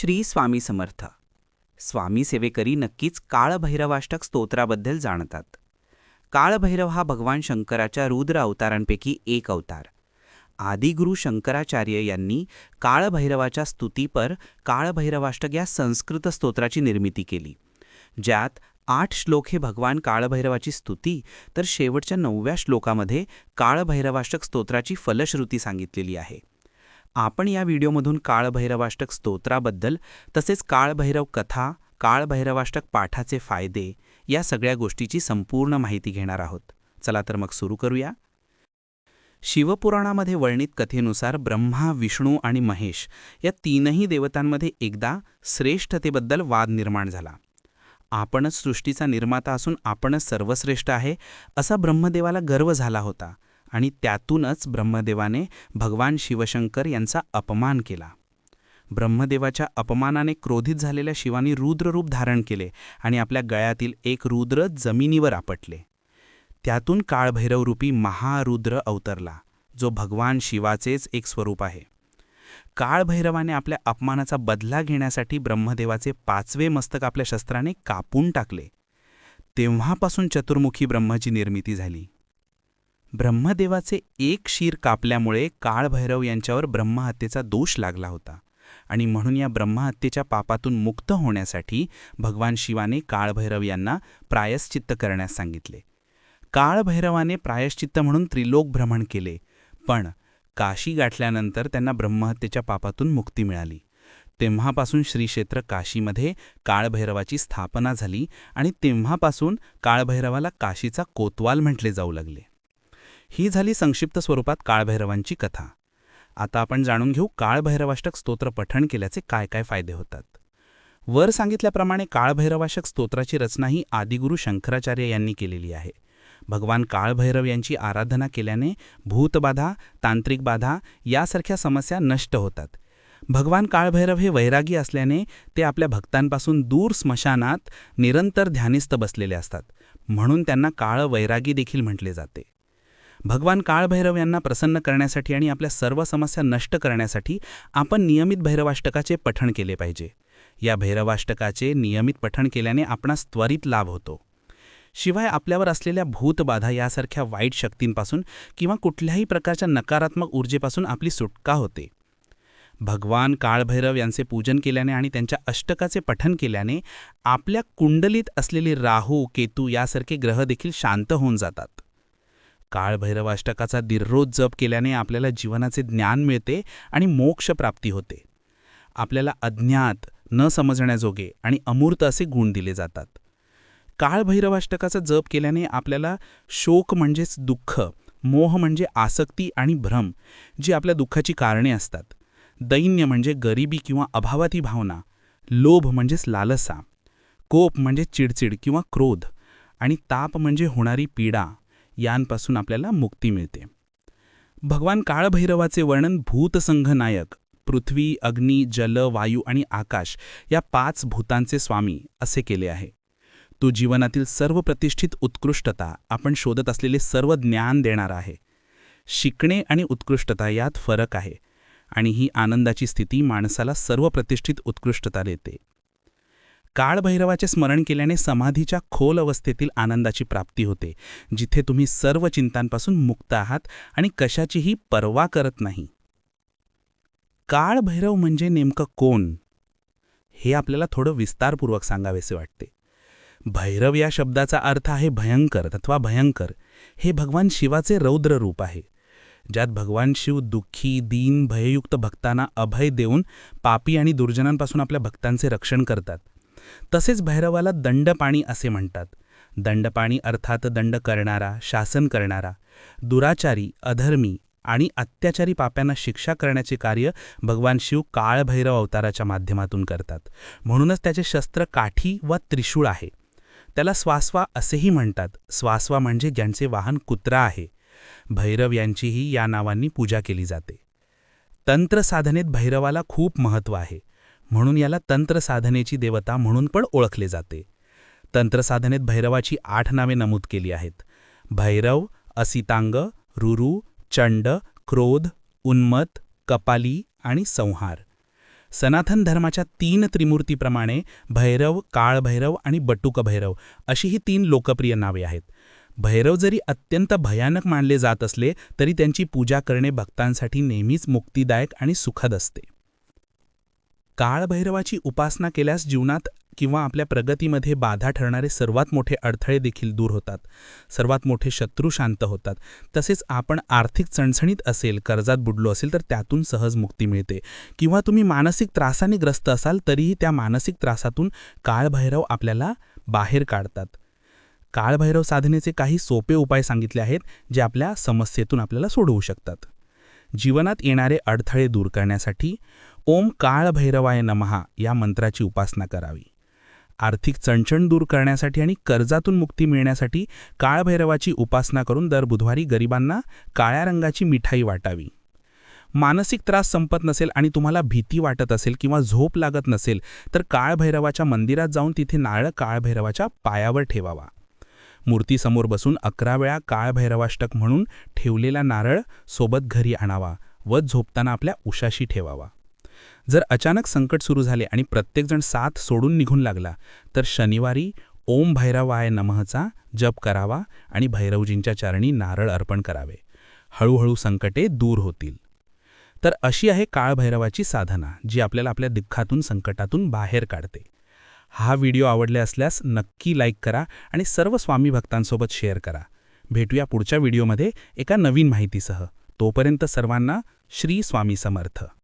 श्री स्वामी समर्थ. स्वामी सेवेकरी नक्कीच काळभैरवाष्टक स्तोत्राबद्दल जाणतात. काळभैरव हा भगवान शंकराच्या रुद्र अवतारांपैकी एक अवतार. आदिगुरु शंकराचार्य यांनी काळभैरवाच्या स्तुतीपर काळभैरवाष्टक या संस्कृत स्तोत्राची निर्मिती केली. ज्यात आठ श्लोक हे भगवान काळभैरवाची स्तुती तर शेवटच्या नवव्या श्लोकामध्ये काळभैरवाष्टक स्तोत्राची फलश्रुती सांगितलेली आहे. आपण या व्हिडिओमधून काळभैरवाष्टक स्तोत्राबद्दल तसेच काळभैरव कथा काळभैरवाष्टक पाठाचे फायदे या सगळ्या गोष्टीची संपूर्ण माहिती घेणार आहोत. चला तर मग सुरू करूया. शिवपुराणामध्ये वर्णित कथेनुसार ब्रह्मा विष्णू आणि महेश या तीनही देवतांमध्ये एकदा श्रेष्ठतेबद्दल वाद निर्माण झाला. आपणच सृष्टीचा निर्माता असून आपणच सर्वश्रेष्ठ आहे असा ब्रह्मदेवाला गर्व झाला होता. आणि त्यातूनच ब्रह्मदेवाने भगवान शिवशंकर यांचा अपमान केला. ब्रह्मदेवाच्या अपमानाने क्रोधित झालेल्या शिवानी रुद्ररूप धारण केले आणि आपल्या गळ्यातील एक रुद्र जमिनीवर आपटले. त्यातून काळभैरवरूपी महारुद्र अवतरला जो भगवान शिवाचेच एक स्वरूप आहे. काळभैरवाने आपल्या अपमानाचा बदला घेण्यासाठी ब्रह्मदेवाचे पाचवे मस्तक आपल्या शस्त्राने कापून टाकले. तेव्हापासून चतुर्मुखी ब्रह्माची निर्मिती झाली. ब्रह्मदेवाचे एक शीर कापल्यामुळे काळभैरव यांच्यावर ब्रह्महत्येचा दोष लागला होता. आणि म्हणून या ब्रह्महत्येच्या पापातून मुक्त होण्यासाठी भगवान शिवाने काळभैरव यांना प्रायश्चित्त करण्यास सांगितले. काळभैरवाने प्रायश्चित्त म्हणून त्रिलोक भ्रमण केले पण काशी गाठल्यानंतर त्यांना ब्रह्महत्येच्या पापातून मुक्ती मिळाली. तेव्हापासून श्रीक्षेत्र काशीमध्ये काळभैरवाची स्थापना झाली आणि तेव्हापासून काळभैरवाला काशीचा कोतवाल म्हटले जाऊ लागले. ही झाली संक्षिप्त स्वरूपात काळभैरवांची कथा. आता आपण जाणून घेऊ काळभैरवाष्टक स्तोत्र पठण केल्याचे काय काय फायदे होतात. वर सांगितल्याप्रमाणे काळभैरवाशक स्तोत्राची रचना ही आदिगुरु शंकराचार्य यांनी केलेली आहे. भगवान काळभैरव यांची आराधना केल्याने भूतबाधा तांत्रिक बाधा यासारख्या समस्या नष्ट होतात. भगवान काळभैरव हे वैरागी असल्याने ते आपल्या भक्तांपासून दूर स्मशानात निरंतर ध्यानिस्त बसलेले असतात. म्हणून त्यांना काळ वैरागी देखील म्हटले जाते. भगवान काळभैरव यांना प्रसन्न करण्यासाठी आणि आपल्या सर्व समस्या नष्ट करण्यासाठी आपण नियमित भैरवाष्टकाचे पठण केले पाहिजे. या भैरवाष्टकाचे नियमित पठण केल्याने आपणास त्वरित लाभ होतो. शिवाय आपल्यावर असलेल्या भूतबाधा यासारख्या वाईट शक्तींपासून किंवा कुठल्याही प्रकारच्या नकारात्मक ऊर्जेपासून आपली सुटका होते. भगवान काळभैरव यांचे पूजन केल्याने आणि त्यांच्या अष्टकाचे पठन केल्याने आपल्या कुंडलीत असलेले राहू केतू यासारखे ग्रह देखील शांत होऊन जातात. काळभैरवाष्टकाचा दिर्रोज जप केल्याने आपल्याला जीवनाचे ज्ञान मिळते आणि मोक्षप्राप्ती होते. आपल्याला अज्ञात न समजण्याजोगे आणि अमूर्त असे गुण दिले जातात. काळभैरवाष्टकाचा जप केल्याने आपल्याला शोक म्हणजेच दुःख मोह म्हणजे आसक्ती आणि भ्रम जी आपल्या दुःखाची कारणे असतात. दैन्य म्हणजे गरिबी किंवा अभावाती भावना लोभ म्हणजेच लालसा कोप म्हणजे चिडचिड किंवा क्रोध आणि ताप म्हणजे होणारी पीडा यांपासून आपल्याला मुक्ती मिळते. भगवान काळभैरवाचे वर्णन भूतसंघ नायक पृथ्वी अग्नी जल वायू आणि आकाश या पाच भूतांचे स्वामी असे केले आहे. तो जीवनातील सर्व प्रतिष्ठित उत्कृष्टता आपण शोधत असलेले सर्व ज्ञान देणार आहे. शिकणे आणि उत्कृष्टता यात फरक आहे आणि ही आनंदाची स्थिती माणसाला सर्व प्रतिष्ठित उत्कृष्टता देते. काळभैरवाचे स्मरण केल्याने समाधीच्या खोल अवस्थेतील आनंदाची प्राप्ती होते जिथे तुम्ही सर्व चिंतांपासून मुक्त आहात आणि कशाचीही पर्वा करत नाही. काळभैरव म्हणजे नेमकं कोण? हे आपल्याला थोडं विस्तारपूर्वक सांगावेसे वाटते. भैरव या शब्दाचा अर्थ आहे भयंकर अथवा भयंकर. हे भगवान शिवाचे रौद्र रूप आहे. ज्यात भगवान शिव दुःखी दीन भययुक्त भक्तांना अभय देऊन पापी आणि दुर्जनांपासून आपल्या भक्तांचे रक्षण करतात. तसेच भैरवाला दंडपाणी असे म्हणतात. दंडपाणी अर्थात दंड करणारा शासन करणारा दुराचारी अधर्मी आणि अत्याचारी पाप्यांना शिक्षा करण्याचे कार्य भगवान शिव काळभैरव अवताराच्या माध्यमातून करतात. म्हणूनच त्याचे शस्त्र काठी व त्रिशूळ आहे. त्याला स्वास्वा असेही म्हणतात. स्वास्वा म्हणजे ज्यांचे वाहन कुत्रा आहे. भैरव यांचीही या नावांनी पूजा केली जाते. तंत्रसाधनेत भैरवाला खूप महत्त्व आहे. म्हणून याला तंत्रसाधनेची देवता म्हणून पण ओळखले जाते. तंत्रसाधनेत भैरवाची आठ नावे नमूद केली आहेत. भैरव असितांग रुरु चंड क्रोध उन्मत कपाली आणि संहार. सनातन धर्माच्या तीन त्रिमूर्तीप्रमाणे भैरव काळभैरव आणि बटुक भैरव अशी ही तीन लोकप्रिय नावे आहेत. भैरव जरी अत्यंत भयानक मानले जात असले तरी त्यांची पूजा करणे भक्तांसाठी नेहमीच मुक्तिदायक आणि सुखद असते. काळभैरवाची उपासना केल्यास जीवनात किंवा आपल्या प्रगतीमध्ये बाधा ठरणारे सर्वात मोठे अडथळे देखील दूर होतात. सर्वात मोठे शत्रू शांत होतात. तसेच आपण आर्थिक चणचणीत असेल कर्जात बुडलो असेल तर त्यातून सहज मुक्ती मिळते. किंवा तुम्ही मानसिक त्रासाने ग्रस्त असाल तरीही त्या मानसिक त्रासातून काळभैरव आपल्याला बाहेर काढतात. काळभैरव साधनेचे काही सोपे उपाय सांगितले आहेत जे आपल्या समस्येतून आपल्याला सोडवू शकतात. जीवनात येणारे अडथळे दूर करण्यासाठी ओम काळभैरवाय नमहा या मंत्राची उपासना करावी. आर्थिक चणचण दूर करण्यासाठी आणि कर्जातून मुक्ती मिळण्यासाठी काळभैरवाची उपासना करून दर बुधवारी गरिबांना काळ्या रंगाची मिठाई वाटावी. मानसिक त्रास संपत नसेल आणि तुम्हाला भीती वाटत असेल किंवा झोप लागत नसेल तर काळभैरवाच्या मंदिरात जाऊन तिथे नारळ काळभैरवाच्या पायावर ठेवावा. मूर्तीसमोर बसून अकरा वेळा काळभैरवाष्टक म्हणून ठेवलेला नारळ सोबत घरी आणावा व झोपताना आपल्या उशाशी ठेवावा. जर अचानक संकट सुरू झाले आणि प्रत्येकजण साथ सोडून निघून लागला तर शनिवारी ओम भैरवाय नमःचा जप करावा आणि भैरवजींच्या चरणी नारळ अर्पण करावे. हळूहळू संकटे दूर होतील. तर अशी आहे काळभैरवाची साधना जी आपल्याला आपल्या दुःखातून संकटातून बाहेर काढते. हा व्हिडिओ आवडले असल्यास नक्की लाईक करा आणि सर्व स्वामी भक्तांसोबत शेअर करा. भेटूया पुढच्या व्हिडिओमध्ये एका नवीन माहितीसह. तोपर्यंत सर्वांना श्री स्वामी समर्थ.